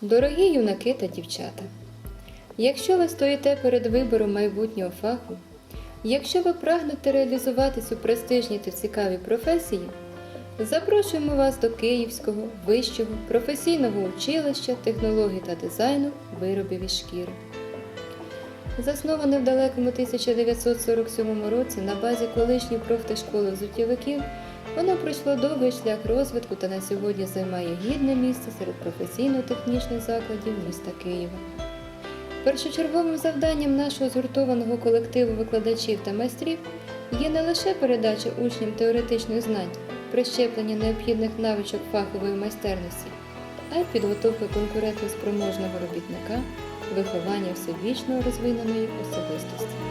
Дорогі юнаки та дівчата, якщо ви стоїте перед вибором майбутнього фаху, якщо ви прагнете реалізуватись у престижній та цікавій професії, запрошуємо вас до Київського вищого професійного училища технологій та дизайну виробів із шкіри. Засноване в далекому 1947 році на базі колишньої профтешколи взуттєвиків, воно пройшло довгий шлях розвитку та на сьогодні займає гідне місце серед професійно-технічних закладів міста Києва. Першочерговим завданням нашого згуртованого колективу викладачів та майстрів є не лише передача учням теоретичних знань, прищеплення необхідних навичок фахової майстерності, а й підготовка конкурентно спроможного робітника, виховання всебічно розвиненої особистості.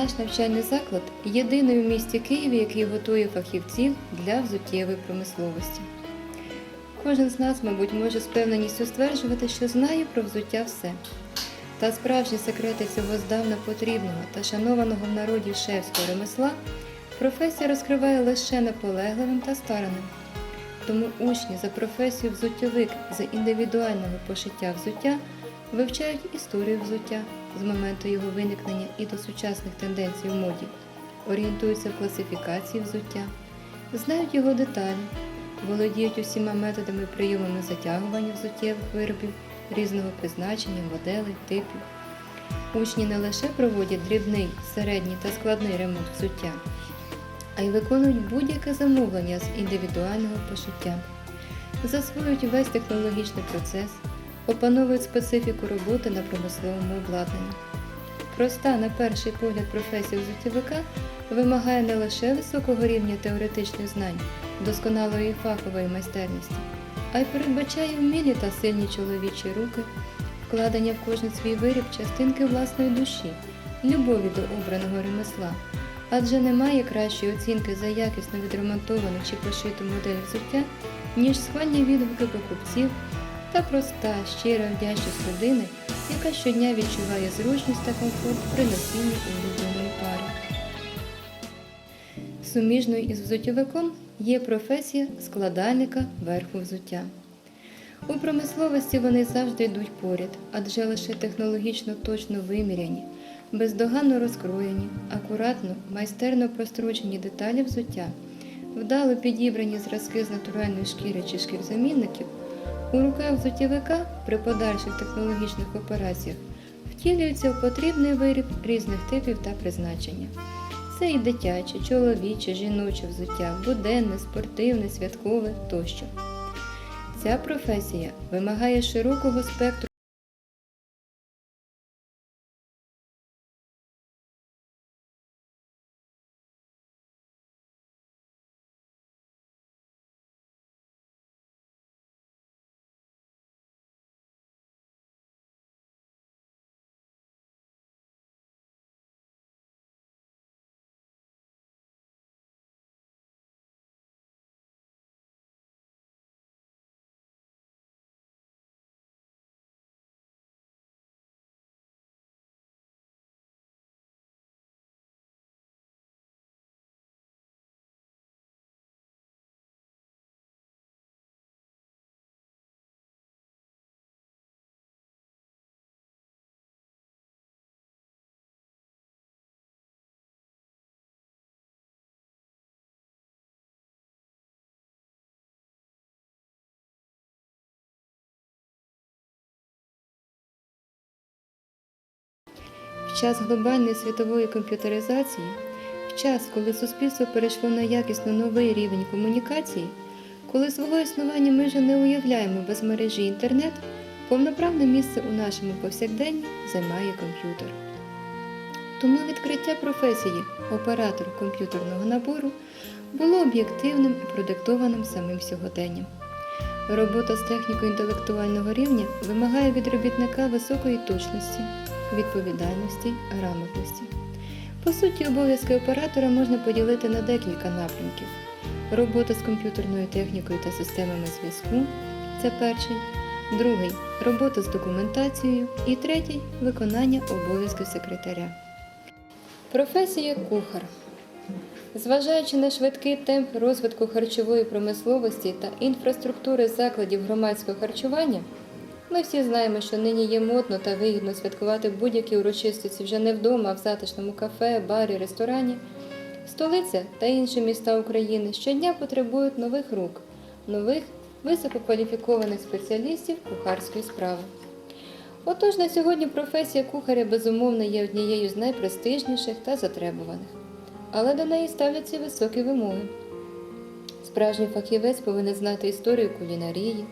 Наш навчальний заклад єдиний у місті Києві, який готує фахівців для взуттєвої промисловості. Кожен з нас, мабуть, може з певненістю стверджувати, що знає про взуття все. Та справжні секрети цього здавна потрібного та шанованого в народі шефського ремесла професія розкриває лише наполегливим та старанним. Тому учні за професію взуттєвик за індивідуального пошиття взуття вивчають історію взуття з моменту його виникнення і до сучасних тенденцій у моді, орієнтуються в класифікації взуття, знають його деталі, володіють усіма методами прийомами затягування взуттєвих виробів різного призначення, моделей, типів. Учні не лише проводять дрібний, середній та складний ремонт взуття, а й виконують будь-яке замовлення з індивідуального пошиття, засвоюють весь технологічний процес, опановують специфіку роботи на промисловому обладнанні. Проста, на перший погляд, професія взуттєвика вимагає не лише високого рівня теоретичних знань, досконалої фахової майстерності, а й передбачає вмілі та сильні чоловічі руки, вкладення в кожен свій виріб частинки власної душі, любові до обраного ремесла, адже немає кращої оцінки за якісно відремонтовану чи пошиту модель взуття, ніж схвальні відгуки покупців та проста, щира вдячність людини, яка щодня відчуває зручність та комфорт при носінні улюбленої пари. Суміжною із взуттєвиком є професія складальника верху взуття. У промисловості вони завжди йдуть поряд, адже лише технологічно точно виміряні, бездоганно розкроєні, акуратно, майстерно прострочені деталі взуття, вдало підібрані зразки з натуральної шкіри чи шкірзамінників, у руках взуттєвика при подальших технологічних операціях втілюється в потрібний виріб різних типів та призначення. Це і дитяче, чоловіче, жіноче взуття, буденне, спортивне, святкове тощо. Ця професія вимагає широкого спектру. Час глобальної світової комп'ютеризації, в час, коли суспільство перейшло на якісно новий рівень комунікації, коли свого існування ми вже не уявляємо без мережі інтернет, повноправне місце у нашому повсякденні займає комп'ютер. Тому відкриття професії оператор комп'ютерного набору було об'єктивним і продиктованим самим сьогоденням. Робота з технікою інтелектуального рівня вимагає від робітника високої точності, відповідальності, грамотності. По суті, обов'язки оператора можна поділити на декілька напрямків. Робота з комп'ютерною технікою та системами зв'язку це перший, другий робота з документацією і третій виконання обов'язків секретаря. Професія кухар. Зважаючи на швидкий темп розвитку харчової промисловості та інфраструктури закладів громадського харчування, ми всі знаємо, що нині є модно та вигідно святкувати будь-які урочистості вже не вдома, а в затишному кафе, барі, ресторані. Столиця та інші міста України щодня потребують нових рук, нових висококваліфікованих спеціалістів кухарської справи. Отож, на сьогодні професія кухаря безумовно є однією з найпрестижніших та затребуваних, але до неї ставляться високі вимоги. Справжній фахівець повинен знати історію кулінарії,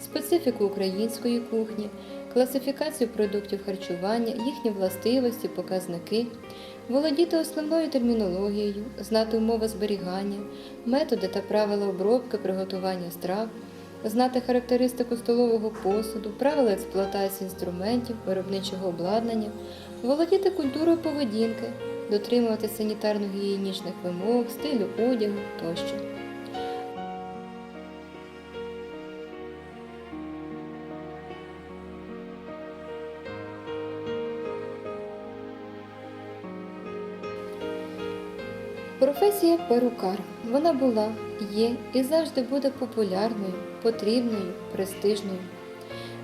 специфіку української кухні, класифікацію продуктів харчування, їхні властивості, показники, володіти основною термінологією, знати умови зберігання, методи та правила обробки приготування страв, знати характеристику столового посуду, правила експлуатації інструментів, виробничого обладнання, володіти культурою поведінки, дотримувати санітарно-гігієнічних вимог, стилю одягу тощо. Професія перукар. Вона була, є і завжди буде популярною, потрібною, престижною.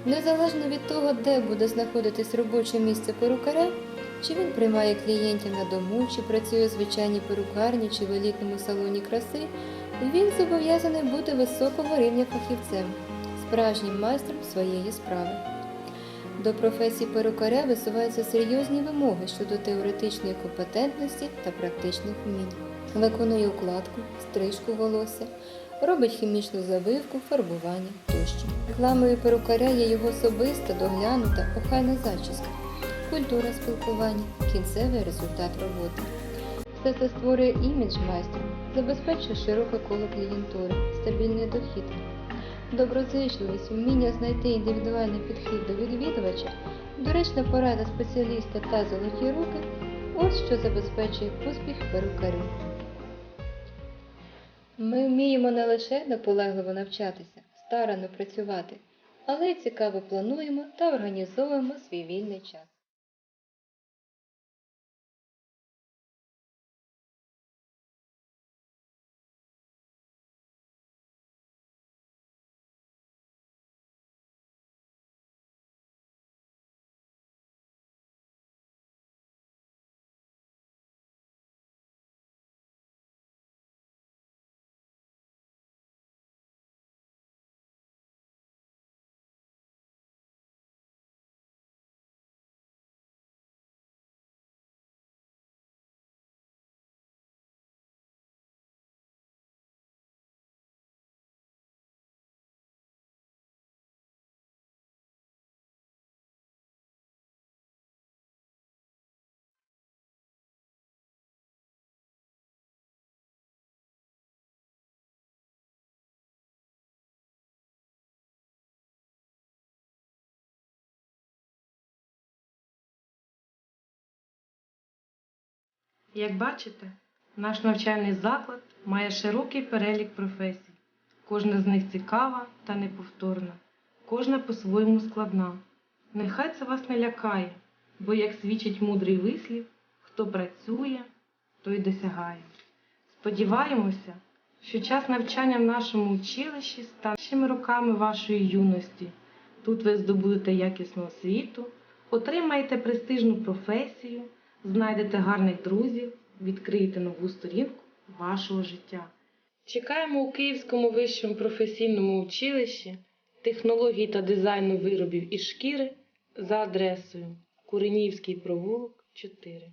Незалежно від того, де буде знаходитись робоче місце перукаря, чи він приймає клієнтів на дому, чи працює у звичайній перукарні, чи в елітному салоні краси, він зобов'язаний бути високого рівня фахівцем, справжнім майстром своєї справи. До професії перукаря висуваються серйозні вимоги щодо теоретичної компетентності та практичних вмінь. Виконує укладку, стрижку волосся, робить хімічну завивку, фарбування тощо. Рекламою перукаря є його особиста, доглянута, охайна зачіска, культура спілкування, кінцевий результат роботи. Все це створює імідж майстра, забезпечує широке коло клієнтури, стабільний дохід. Доброзичливість, вміння знайти індивідуальний підхід до відвідувача, доречна порада спеціаліста та золоті руки ось що забезпечує успіх перукарю. Ми вміємо не лише наполегливо навчатися, старанно працювати, але й цікаво плануємо та організовуємо свій вільний час. Як бачите, наш навчальний заклад має широкий перелік професій. Кожна з них цікава та неповторна, кожна по-своєму складна. Нехай це вас не лякає, бо, як свідчить мудрий вислів, хто працює, той досягає. Сподіваємося, що час навчання в нашому училищі стане першими роками вашої юності. Тут ви здобудете якісну освіту, отримаєте престижну професію, знайдете гарних друзів, відкриєте нову сторінку вашого життя. Чекаємо у Київському вищому професійному училищі технології та дизайну виробів із шкіри за адресою Куренівський провулок 4.